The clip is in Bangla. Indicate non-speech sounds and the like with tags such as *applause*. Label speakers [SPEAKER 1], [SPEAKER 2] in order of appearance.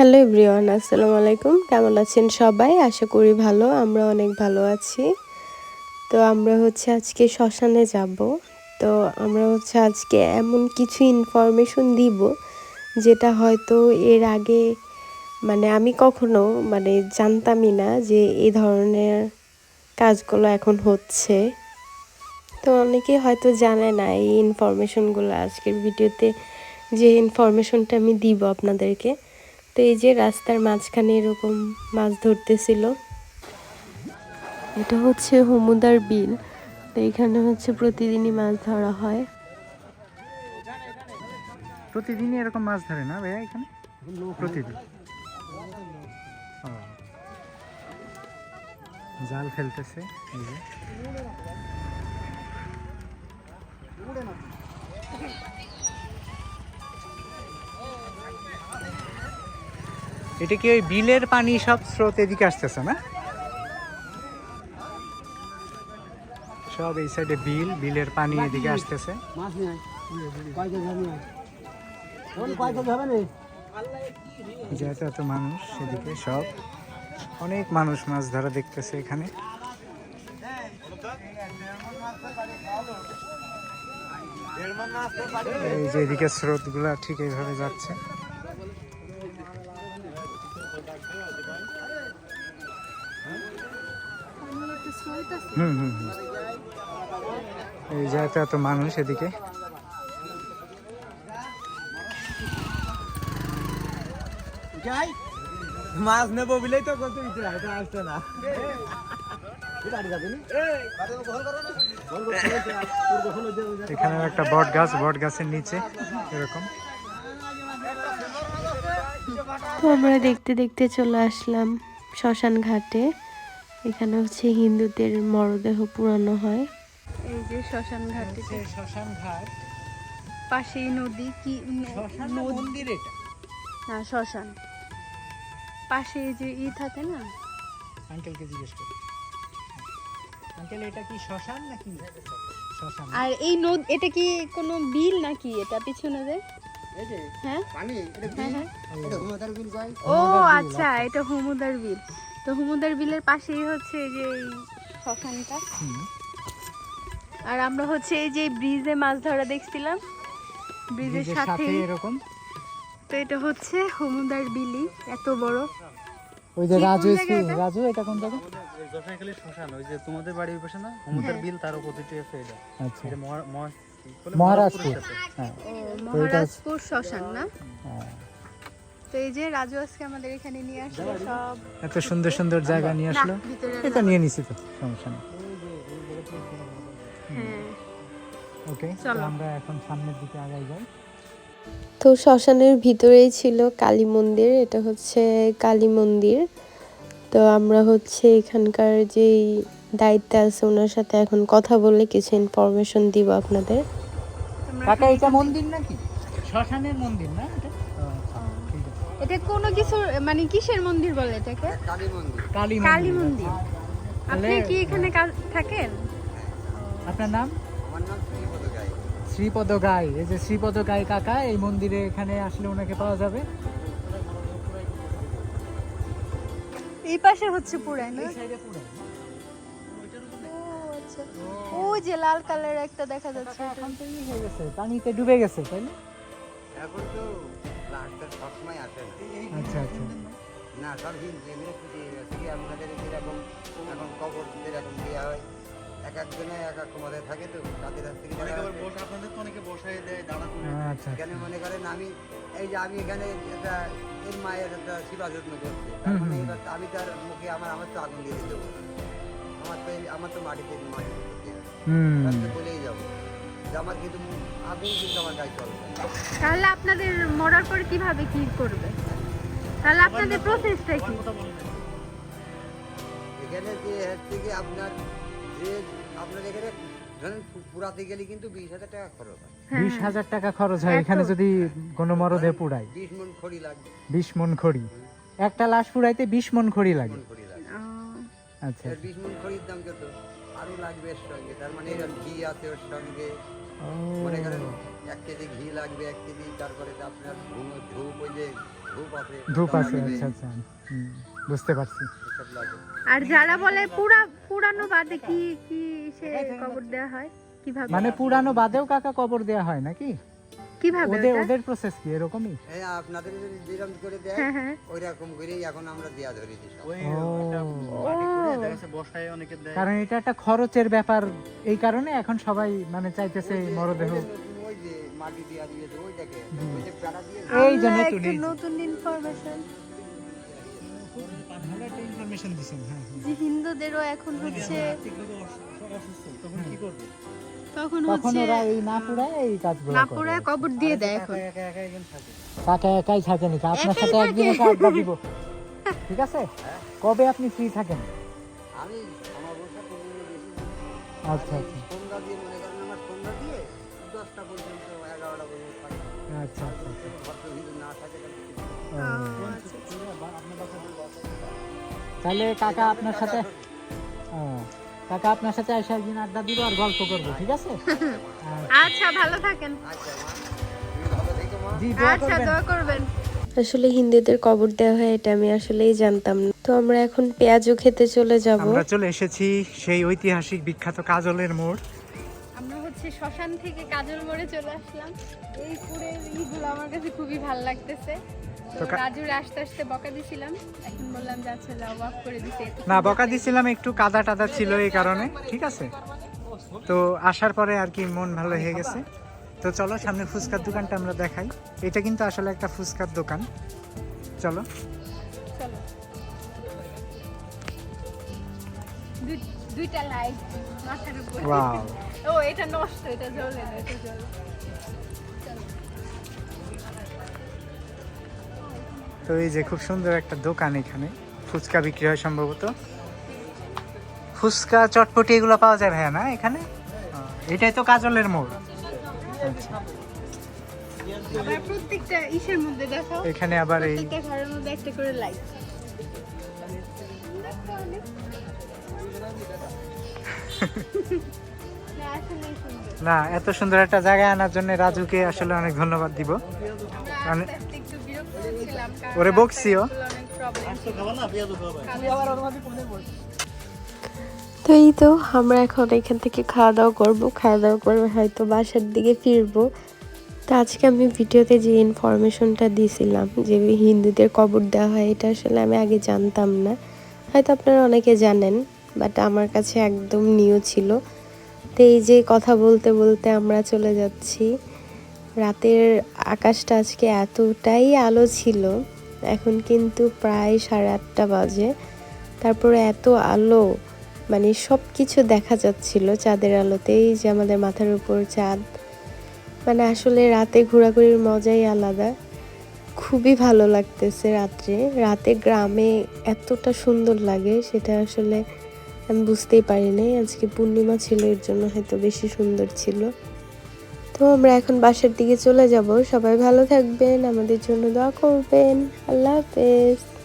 [SPEAKER 1] হ্যালো এভরিওয়ান, আসসালামু আলাইকুম। কেমন আছেন সবাই? আশা করি ভালো, আমরা অনেক ভালো আছি। তো আমরা হচ্ছে আজকে শ্মশানে যাব। তো আমরা হচ্ছে আজকে এমন কিছু ইনফরমেশন দিব, যেটা হয়তো এর আগে মানে আমি কখনো মানে জানতামই না যে এই ধরনের কাজগুলো এখন হচ্ছে। তো অনেকে হয়তো জানে না এই ইনফরমেশনগুলো আজকের ভিডিওতে, যে ইনফরমেশনটা আমি দিব আপনাদেরকে। তো এই যে রাস্তার মাঝখানে এরকম মাছ ধরতেছিল, এটা হচ্ছে হমুদার বিল। তো এখানে হচ্ছে প্রতিদিনই মাছ ধরা হয়।
[SPEAKER 2] প্রতিদিনই এরকম মাছ ধরে না ভাইয়া এখানে? প্রতিদিন? জাল ফেলতেছে। এই যে এটা কি ওই বিলের পানি সব স্রোত এদিকে আসতেছে না? সব এই সাইডে বিল বিলের পানি এদিকে আসতেছে। যেহেতু এত মানুষ সেদিকে সব। অনেক মানুষ মাছ ধরা দেখতেছে এখানে। এই যে এদিকে স্রোতগুলা ঠিক এইভাবে যাচ্ছে। হুম হুম হুম। এই যেহেতু এত মানুষ এদিকে।
[SPEAKER 3] মাছ নেব বলেই তো করতে দিচ্ছে না এটা আসছে না।
[SPEAKER 2] এখানে একটা বট গাছ বট গাছের নিচে এরকম।
[SPEAKER 1] আমরা দেখতে দেখতে চলে আসলাম শ্মশান ঘাটে এখানে হচ্ছে হিন্দুদের মরদেহ পুরানো হয়। এই যে শ্মশান ঘাট
[SPEAKER 2] শ্মশান ঘাট।
[SPEAKER 1] পাশেই নদী কি
[SPEAKER 2] মন্দির এটা।
[SPEAKER 1] না শ্মশান। পাশে এই যে ই থাকে না?
[SPEAKER 2] আঙ্কেলকে জিজ্ঞেস করি। আঙ্কেল এটা কি শ্মশান নাকি শ্মশান।
[SPEAKER 1] আর এই নদ এটা কি কোনো বিল নাকি এটা পিছনে যে?
[SPEAKER 3] এই যে
[SPEAKER 1] হ্যাঁ?
[SPEAKER 3] পানি এটা
[SPEAKER 1] হ্যাঁ হ্যাঁ।
[SPEAKER 3] এটা বিল কয়
[SPEAKER 1] ও আচ্ছা এটা হুমুদার বিল। তো হুমুদার বিলের পাশেই হচ্ছে যে এই শ্মশানটা। আর আমরা হচ্ছে এই যে ব্রিজে মাছ ধরা দেখছিলাম। ব্রিজের সাথে
[SPEAKER 2] এরকম।
[SPEAKER 1] তো এটা হচ্ছে হুমুদার বিলি এত বড়।
[SPEAKER 2] ওই যে রাজু
[SPEAKER 1] এটা?
[SPEAKER 2] রাজু এটা কোন জায়গা?
[SPEAKER 4] যশোরখালী শ্মশান ওই যে তোমাদের বাড়ির পাশে না?
[SPEAKER 1] হ্যাঁ।
[SPEAKER 4] বিল তার অপোজিটে আছে এটা।
[SPEAKER 2] আচ্ছা।
[SPEAKER 4] এটা?
[SPEAKER 2] মহারাজপুর হ্যাঁ।
[SPEAKER 1] ও মহারাজপুর শ্মশান না। তো এই যে রাজু আজকে আমাদের এখানে নিয়ে আসলো সব।
[SPEAKER 2] এত সুন্দর সুন্দর জায়গা নিয়ে আসলো।
[SPEAKER 1] ভিতরে
[SPEAKER 2] এটা নিয়ে নিছি তো সমস্যা নেই।
[SPEAKER 1] হ্যাঁ।
[SPEAKER 2] ওকে আমরা এখন সামনের দিকে আগাই যাই।
[SPEAKER 1] তো শ্মশানের ভিতরেই ছিল কালী মন্দির এটা হচ্ছে কালী মন্দির। তো আমরা হচ্ছে এখানকার যেই দায়িত্বে আছে ওনার সাথে এখন কথা বলে কিছু ইনফরমেশন দিব আপনাদের।
[SPEAKER 2] কাকা এটা মন্দির নাকি? শ্মশানের মন্দির না এটা?
[SPEAKER 1] এটা কোনো কিছু মানে কিসের মন্দির বলে এটাকে?
[SPEAKER 3] কালী মন্দির।
[SPEAKER 2] কালী মন্দির।
[SPEAKER 1] আপনি কি এখানে থাকেন?
[SPEAKER 2] আপনার নাম?
[SPEAKER 3] আমার নাম শ্রীপদ গাই।
[SPEAKER 2] শ্রীপদ গাই। এই যে শ্রীপদ গাই কাকা এই মন্দিরে এখানে আসলে ওনাকে পাওয়া যাবে?
[SPEAKER 1] এই পাশে হচ্ছে পুরাই না?
[SPEAKER 2] এই সাইডে পুরো
[SPEAKER 1] ও আচ্ছা। ওই যে লাল কালার একটা দেখা যাচ্ছে
[SPEAKER 2] এখন তো ই হয়ে গেছে পানিতে ডুবে গেছে তাই না?
[SPEAKER 3] এখন তো ডাক্তার সবসময় আসে না।
[SPEAKER 2] আচ্ছা আচ্ছা।
[SPEAKER 3] না সব হিন্দু এমনি আপনাদের যেরকম এখন কবর যেরকম দেওয়া হয়। এক একজনে এক এক মধ্যে থাকে তো তাদের কাছ থেকে
[SPEAKER 4] অনেকে
[SPEAKER 3] যারা
[SPEAKER 4] আবার
[SPEAKER 3] আসে।
[SPEAKER 4] বসে আপনাদের তো অনেকে বসায় দেয় দাঁড়া করে
[SPEAKER 2] আচ্ছা
[SPEAKER 3] এখানে মনে করেন আমি এই যে আমি এখানে একটা এর মায়ের একটা সেবা যত্ন করছি। তার মানে এবার আমি তার মুখে আমার আমার তো আগুন দিয়ে দিতে আমার তো এই- আমার তো মাটিতে মাটি করতে হবে।
[SPEAKER 2] হুম।
[SPEAKER 3] তার তো বলেই যাব। আমার কিন্তু আগুন কিন্তু আমার গায়ে চলবে
[SPEAKER 1] তাহলে আপনাদের মরার পর কীভাবে কি করবে? তাহলে আপনাদের প্রসেসটা কি?
[SPEAKER 3] এখানে যে হচ্ছে কি আপনার যে আপনার এখানে ধরেন পুরাতে গেলে কিন্তু বিশ হাজার টাকা খরচ হয়।
[SPEAKER 1] হ্যাঁ,
[SPEAKER 2] বিশ হাজার টাকা খরচ হয় এখানে যদি কোনো মরদে
[SPEAKER 3] বিশ মন খড়ি লাগবে।
[SPEAKER 2] বিশ মন খড়ি। একটা লাশ পুড়াইতে বিশ মন খড়ি লাগে। আচ্ছা।
[SPEAKER 3] বিশ মন খড়ির দাম কত? আরও লাগবে এর সঙ্গে। তার মানে এরকম ঘি আছে ওর সঙ্গে। মনে করেন এক কেজি ঘি লাগবে এক কেজি তারপরে আপনার ধূপ ধূপ ওই যে ধূপ আছে
[SPEAKER 2] ধূপ আছে আচ্ছা আচ্ছা। বুঝতে পারছি।
[SPEAKER 1] আর যারা বলে পুরা পুরানো বাদে কি কি সে কবর দেওয়া হয়? কীভাবে
[SPEAKER 2] মানে পুরানো বাদেও কাকা কবর দেওয়া হয় নাকি?
[SPEAKER 1] কীভাবে
[SPEAKER 2] ওদের ওদের প্রসেস কি? এরকমই?
[SPEAKER 3] এই আপনাদের যেরকম করে দেয়
[SPEAKER 1] হ্যাঁ হ্যাঁ।
[SPEAKER 3] ওই রকম করে এখন আমরা দেয়া
[SPEAKER 4] ধরে দেয়
[SPEAKER 2] কারণ এটা একটা খরচের ব্যাপার। এই কারণে এখন সবাই মানে চাইতেছে মরদেহ। এই যে নতুন এই যে।
[SPEAKER 1] নতুন ইনফরমেশন
[SPEAKER 2] ইনফরমেশন দিছেন হ্যাঁ হ্যাঁ।
[SPEAKER 1] যে হিন্দুদেরও এখন হচ্ছে
[SPEAKER 4] অসুস্থ তখন কি করবে?
[SPEAKER 1] তখন
[SPEAKER 2] তখন
[SPEAKER 1] হচ্ছে
[SPEAKER 2] ওরা এই না পুরায় এই কাজগুলো
[SPEAKER 1] না পুরায় কবর দিয়ে দেয় এখন।
[SPEAKER 4] একা একা একা একজন থাকে।
[SPEAKER 2] কাকা একাই থাকেন কা? আপনার সাথে একদিন
[SPEAKER 1] থাকে।
[SPEAKER 2] আড্ডা দিব। ঠিক আছে? কবে আপনি ফ্রি থাকেন?
[SPEAKER 3] আমি আমার বলতে
[SPEAKER 2] আচ্ছা আচ্ছা।
[SPEAKER 3] সন্ধ্যা দিয়ে মনে করেন আমার সন্ধ্যা দিয়ে দশটা পর্যন্ত এগারোটা পর্যন্ত থাকি
[SPEAKER 2] আচ্ছা আচ্ছা
[SPEAKER 3] না থাকে তাহলে
[SPEAKER 2] কাকা আপনার সাথে কাকা আপনার সাথে এসে একদিন আড্ডা দিব আর গল্প করব ঠিক আছে?
[SPEAKER 1] আচ্ছা। ভালো থাকেন।
[SPEAKER 3] আচ্ছা
[SPEAKER 1] আচ্ছা দোয়া করবেন। আসলে হিন্দুদের কবর দেওয়া হয় এটা আমি আসলেই জানতাম না। তো আমরা এখন পেঁয়াজও খেতে চলে যাব।
[SPEAKER 2] আমরা চলে এসেছি সেই ঐতিহাসিক বিখ্যাত কাজলের মোড়।
[SPEAKER 1] আমরা শ্মশান থেকে কাজল মোড়ে চলে আসলাম। এই পুরের ইগুলো আমার কাছে খুবই ভালো লাগতেছে। রাজুর আসতে আসতে বকা দিছিলাম। এখন বললাম যে আচ্ছা করে
[SPEAKER 2] না বকা দিছিলাম একটু কাদা টাদা ছিল এই কারণে। ঠিক আছে। তো আসার পরে আর কি মন ভালো হয়ে গেছে। তো চলো সামনে ফুচকার দোকানটা আমরা দেখাই। এটা কিন্তু আসলে একটা ফুচকার দোকান। চলো।
[SPEAKER 1] চলো। দুই- দুইটা লাইট মাথার উপর।
[SPEAKER 2] ওয়াও।
[SPEAKER 1] ও এটা নষ্ট এটা জ্বলে না এটা জ্বলে
[SPEAKER 2] তো এই যে খুব সুন্দর একটা দোকান এখানে ফুচকা বিক্রি হয় সম্ভবত। ফুচকা চটপটি এগুলো পাওয়া যায় ভাইয়া না এখানে? এটাই তো কাজলের মোড়। আচ্ছা।
[SPEAKER 1] আবার প্রত্যেকটা ইসের মধ্যে দেখো
[SPEAKER 2] এখানে আবার এই
[SPEAKER 1] ঘরের মধ্যে একটা করে লাইট *laughs*
[SPEAKER 2] না, এত সুন্দর একটা জায়গায় আনার জন্য রাজুকে আসলে অনেক ধন্যবাদ দিব। মানে- ওরে বকছিও।
[SPEAKER 1] তো এই তো, আমরা এখন এখান থেকে খাওয়া দাওয়া করব। খাওয়া দাওয়া করে হয়তো বাসার দিকে ফিরবো। তো আজকে আমি ভিডিওতে যে ইনফরমেশনটা দিয়েছিলাম যে হিন্দুদের কবর দেওয়া হয়, এটা আসলে আমি আগে জানতাম না। হয়তো আপনারা অনেকে জানেন বাট আমার কাছে একদম নিউ ছিল। তো এই যে কথা বলতে বলতে আমরা চলে যাচ্ছি। রাতের আকাশটা আজকে এতটাই আলো ছিল, এখন কিন্তু প্রায় সাড়ে আটটা বাজে। তারপরে এত আলো মানে সব কিছু দেখা যাচ্ছিল চাঁদের আলোতেই যে আমাদের মাথার উপর চাঁদ। মানে আসলে রাতে ঘোরাঘুরির মজাই আলাদা। খুবই ভালো লাগতেছে রাত্রে। রাতে গ্রামে এতটা সুন্দর লাগে, সেটা আসলে আমি বুঝতেই পারি নাই। আজকে পূর্ণিমা ছিল, এর জন্য হয়তো বেশি সুন্দর ছিল। তো আমরা এখন বাসার দিকে চলে যাব। সবাই ভালো থাকবেন, আমাদের জন্য দোয়া করবেন। আল্লাহ হাফেজ।